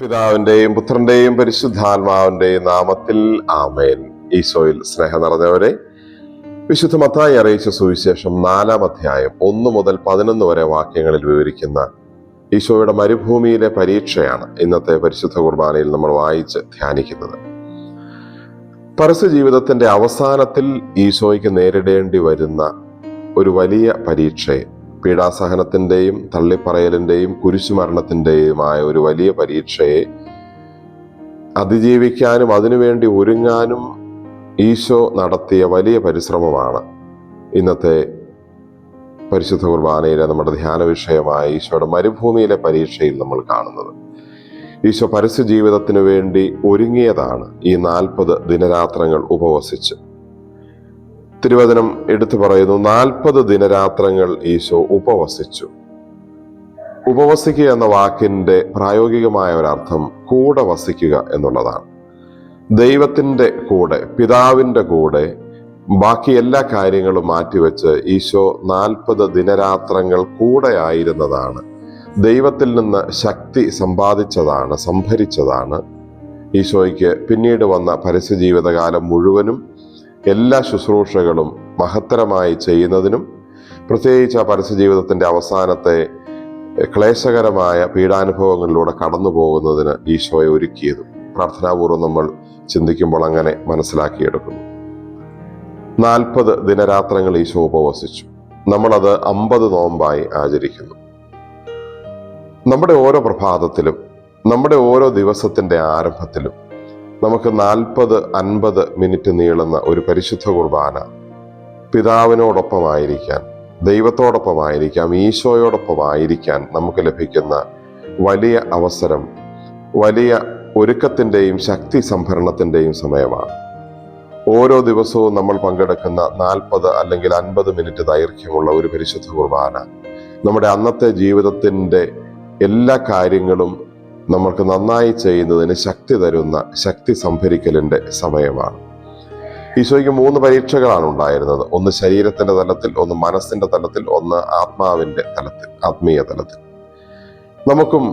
പിതാവിന്റെയും പുത്രന്റെയും പരിശുദ്ധാത്മാവിന്റെയും നാമത്തിൽ ആമേൻ. ഈശോയിൽ സ്നേഹം നിറഞ്ഞവരെ വിശുദ്ധ മത്തായി അറിയിച്ച സുവിശേഷം നാലാം അധ്യായം ഒന്ന് മുതൽ പതിനൊന്ന് വരെ വാക്യങ്ങളിൽ വിവരിക്കുന്ന ഈശോയുടെ മരുഭൂമിയിലെ പരീക്ഷയാണ് ഇന്നത്തെ പരിശുദ്ധ കുർബാനയിൽ നമ്മൾ വായിച്ച് ധ്യാനിക്കുന്നത്. പരസ്യ ജീവിതത്തിന്റെ അവസാനത്തിൽ ഈശോയ്ക്ക് നേരിടേണ്ടി വരുന്ന ഒരു വലിയ പരീക്ഷയെ പീഡാസഹനത്തിന്റെയും തള്ളിപ്പറയലിന്റെയും കുരിശുമരണത്തിന്റെയുമായ ഒരു വലിയ പരീക്ഷയെ അതിജീവിക്കാനും അതിനുവേണ്ടി ഒരുങ്ങാനും ഈശോ നടത്തിയ വലിയ പരിശ്രമമാണ്. ഇന്നത്തെ പരിശുദ്ധ കുർബാനയിലെ നമ്മുടെ ധ്യാന വിഷയമായ ഈശോയുടെ മരുഭൂമിയിലെ പരീക്ഷയിൽ നമ്മൾ കാണുന്നത്. ഈശോ പരസ്യ ജീവിതത്തിനു വേണ്ടി ഒരുങ്ങിയതാണ് ഈ നാൽപ്പത് ദിനരാത്രങ്ങൾ ഉപവസിച്ച്. തിരുവചനം എടുത്തു പറയുന്നു നാൽപ്പത് ദിനരാത്രങ്ങൾ ഈശോ ഉപവസിച്ചു. ഉപവസിക്കുക എന്ന വാക്കിന്റെ പ്രായോഗികമായ ഒരർത്ഥം കൂടെ വസിക്കുക എന്നുള്ളതാണ്. ദൈവത്തിന്റെ കൂടെ പിതാവിന്റെ കൂടെ ബാക്കി എല്ലാ കാര്യങ്ങളും മാറ്റിവെച്ച് ഈശോ നാൽപ്പത് ദിനരാത്രങ്ങൾ കൂടെ ആയിരുന്നതാണ് ദൈവത്തിൽ നിന്ന് ശക്തി സമ്പാദിച്ചതാണ് സംഭരിച്ചതാണ്. ഈശോയ്ക്ക് പിന്നീട് വന്ന പരസ്യ ജീവിതകാലം മുഴുവനും എല്ലാ ശുശ്രൂഷകളും മഹത്തരമായി ചെയ്യുന്നതിനും പ്രത്യേകിച്ച് ആ പരസ്യ ജീവിതത്തിന്റെ അവസാനത്തെ ക്ലേശകരമായ പീഡാനുഭവങ്ങളിലൂടെ കടന്നു പോകുന്നതിന് ഈശോയെ ഒരുക്കിയതും പ്രാർത്ഥനാപൂർവം നമ്മൾ ചിന്തിക്കുമ്പോൾ അങ്ങനെ മനസ്സിലാക്കിയെടുക്കുന്നു. നാൽപ്പത് ദിനരാത്രങ്ങൾ ഈശോ ഉപവസിച്ചു. നമ്മളത് അമ്പത് നോമ്പായി ആചരിക്കുന്നു. നമ്മുടെ ഓരോ പ്രഭാതത്തിലും നമ്മുടെ ഓരോ ദിവസത്തിന്റെ ആരംഭത്തിലും നമുക്ക് നാൽപ്പത് അൻപത് മിനിറ്റ് നീളുന്ന ഒരു പരിശുദ്ധ കുർബാന പിതാവിനോടൊപ്പമായിരിക്കാൻ ദൈവത്തോടൊപ്പമായിരിക്കാം ഈശോയോടൊപ്പമായിരിക്കാൻ നമുക്ക് ലഭിക്കുന്ന വലിയ അവസരം വലിയ ഒരുക്കത്തിന്റെയും ശക്തി സംഭരണത്തിന്റെയും സമയമാണ്. ഓരോ ദിവസവും നമ്മൾ പങ്കെടുക്കുന്ന നാൽപ്പത് അല്ലെങ്കിൽ അൻപത് മിനിറ്റ് ദൈർഘ്യമുള്ള ഒരു പരിശുദ്ധ കുർബാന. നമ്മുടെ അന്നത്തെ ജീവിതത്തിന്റെ എല്ലാ കാര്യങ്ങളും നമ്മൾക്ക് നന്നായി ചെയ്യുന്നതിന് ശക്തി തരുന്ന ശക്തി സംഭരിക്കലിന്റെ സമയമാണ്. ഈശോയ്ക്ക് മൂന്ന് പരീക്ഷകളാണ് ഉണ്ടായിരുന്നത്. ഒന്ന് ശരീരത്തിന്റെ തലത്തിൽ ഒന്ന് മനസ്സിന്റെ തലത്തിൽ ഒന്ന് ആത്മാവിന്റെ തലത്തിൽ ആത്മീയ തലത്തിൽ. നമുക്കും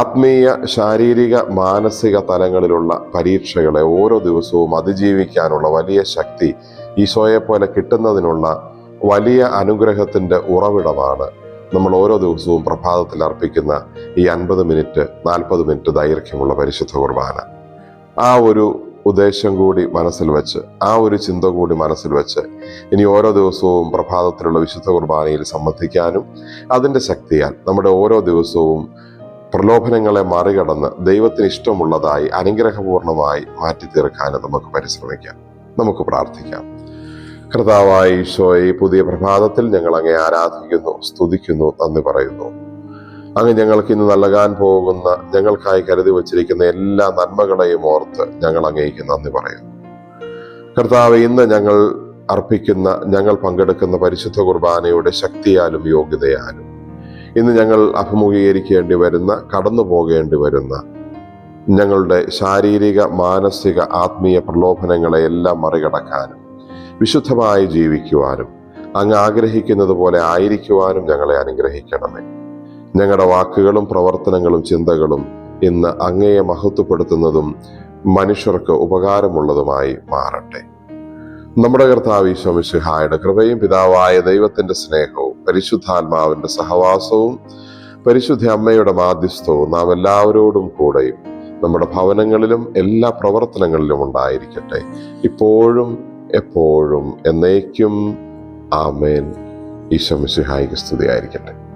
ആത്മീയ ശാരീരിക മാനസിക തലങ്ങളിലുള്ള പരീക്ഷകളെ ഓരോ ദിവസവും അതിജീവിക്കാനുള്ള വലിയ ശക്തി ഈശോയെ പോലെ കിട്ടുന്നതിനുള്ള വലിയ അനുഗ്രഹത്തിന്റെ ഉറവിടമാണ് നമ്മൾ ഓരോ ദിവസവും പ്രഭാതത്തിൽ അർപ്പിക്കുന്ന ഈ അൻപത് മിനിറ്റ് നാൽപ്പത് മിനിറ്റ് ദൈർഘ്യമുള്ള പരിശുദ്ധ കുർബാന. ആ ഒരു ഉദ്ദേശം കൂടി മനസ്സിൽ വെച്ച് ആ ഒരു ചിന്ത കൂടി മനസ്സിൽ വെച്ച് ഇനി ഓരോ ദിവസവും പ്രഭാതത്തിലുള്ള വിശുദ്ധ കുർബാനയിൽ സംബന്ധിക്കാനും അതിന്റെ ശക്തിയാൽ നമ്മുടെ ഓരോ ദിവസവും പ്രലോഭനങ്ങളെ മറികടന്ന് ദൈവത്തിന് ഇഷ്ടമുള്ളതായി അനുഗ്രഹപൂർണമായി മാറ്റി തീർക്കാനും നമുക്ക് പരിശ്രമിക്കാം. നമുക്ക് പ്രാർത്ഥിക്കാം. കർത്താവായ ഈശോയെ പുതിയ പ്രഭാതത്തിൽ ഞങ്ങൾ അങ്ങേ ആരാധിക്കുന്നു സ്തുതിക്കുന്നു നന്ദി പറയുന്നു. അങ്ങ് ഞങ്ങൾക്ക് ഇന്ന് നൽകാൻ പോകുന്ന ഞങ്ങൾക്കായി കരുതി വച്ചിരിക്കുന്ന എല്ലാ നന്മകളെയും ഓർത്ത് ഞങ്ങൾ അങ്ങേക്ക് നന്ദി പറയുന്നു. കർത്താവ് ഇന്ന് ഞങ്ങൾ അർപ്പിക്കുന്ന ഞങ്ങൾ പങ്കെടുക്കുന്ന പരിശുദ്ധ കുർബാനയുടെ ശക്തിയാലും യോഗ്യതയാലും ഇന്ന് ഞങ്ങൾ അഭിമുഖീകരിക്കേണ്ടി വരുന്ന കടന്നു പോകേണ്ടി വരുന്ന ഞങ്ങളുടെ ശാരീരിക മാനസിക ആത്മീയ പ്രലോഭനങ്ങളെ എല്ലാം മറികടക്കാനും വിശുദ്ധമായി ജീവിക്കുവാനും അങ്ങ് ആഗ്രഹിക്കുന്നത് പോലെ ആയിരിക്കുവാനും ഞങ്ങളെ അനുഗ്രഹിക്കണമേ. ഞങ്ങളുടെ വാക്കുകളും പ്രവർത്തനങ്ങളും ചിന്തകളും ഇന്ന് അങ്ങയെ മഹത്വപ്പെടുത്തുന്നതും മനുഷ്യർക്ക് ഉപകാരമുള്ളതുമായി മാറട്ടെ. നമ്മുടെ കർത്താവ് ഈശോമിശിഹായുടെ കൃപയും പിതാവായ ദൈവത്തിന്റെ സ്നേഹവും പരിശുദ്ധാത്മാവിന്റെ സഹവാസവും പരിശുദ്ധ അമ്മയുടെ മാധ്യസ്ഥവും നാം എല്ലാവരോടും കൂടെയും നമ്മുടെ ഭവനങ്ങളിലും എല്ലാ പ്രവർത്തനങ്ങളിലും ഉണ്ടായിരിക്കട്ടെ. ഇപ്പോഴും എപ്പോഴും എന്നേക്കും ആമേൻ. ഈശോ മിശിഹായിക്ക് സ്തുതിയായിരിക്കട്ടെ.